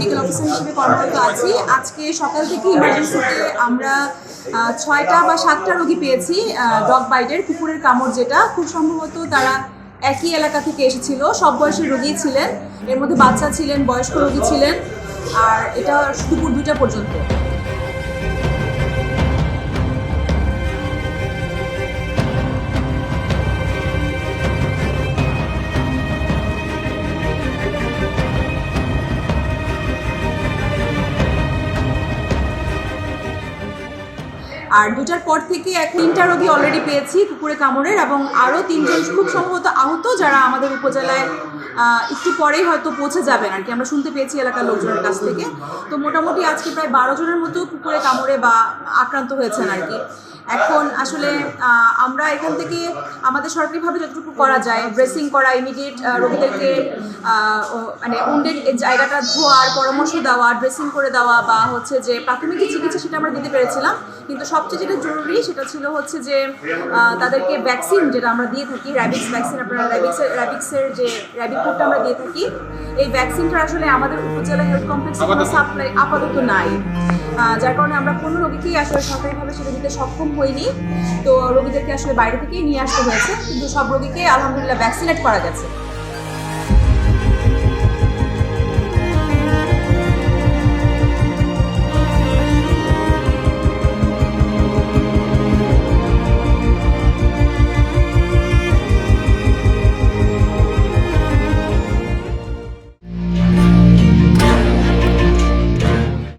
Officer হিসেবে কর্মরত আছি। আজকে সকাল থেকে ইমার্জেন্সিতে আমরা ছয়টা বা সাতটা রোগী পেয়েছি ডগ বাইটের কুকুরের কামড় যেটা। খুব সম্ভবত তারা একই এলাকা থেকে এসেছিল, সব বয়সের রোগী ছিলেন। এর মধ্যে বাচ্চা ছিলেন, বয়স্ক রোগী ছিলেন। আর এটা দুপুর দুইটা পর্যন্ত। আর দুটার পর থেকে এক তিনটা রোগী অলরেডি পেয়েছি, কুকুরে, কামড়ের, এবং আরও তিনজন খুব সম্ভবত আহত যারা আমাদের উপজেলায় একটু পরেই হয়তো পৌঁছে যাবেন আর কি। আমরা শুনতে পেয়েছি এলাকার লোকজনের কাছ থেকে। তো মোটামুটি আজকে প্রায় বারো জনের মতো কুকুরে, কামড়ে বা আক্রান্ত হয়েছেন আর কি। এখন আসলে আমরা এখান থেকে আমাদের সরকারিভাবে যতটুকু করা যায় ড্রেসিং করা ইমিডিয়েট রোগীদেরকে মানে উন্ডেড জায়গাটা ধোয়ার, পরামর্শ দেওয়া ড্রেসিং করে দেওয়া বা হচ্ছে যে প্রাথমিক চিকিৎসা সেটা আমরা দিতে পেরেছিলাম। কিন্তু সবচেয়ে যেটা জরুরি সেটা ছিল হচ্ছে যে তাদেরকে ভ্যাকসিন যেটা আমরা দিয়ে থাকি র্যাবিক্স ভ্যাকসিন আপনারা র্যাবিক্সের র্যাবিক্সের যে র্যাবিক কোডটা আমরা দিয়ে থাকি এই ভ্যাকসিনটা আসলে আমাদের উপজেলা হেলথ কমপ্লেক্সে কোনো সাপ্লাই আপাতত নাই। যার কারণে আমরা কোনো রোগীকেই আসলে সরকারিভাবে সেটা দিতে সক্ষম হইনি। তো রোগীদেরকে আসলে বাইরে থেকেই নিয়ে আসতে হয়েছে। কিন্তু সব রোগীকে আলহামদুলিল্লাহ ভ্যাকসিনেট করা গেছে।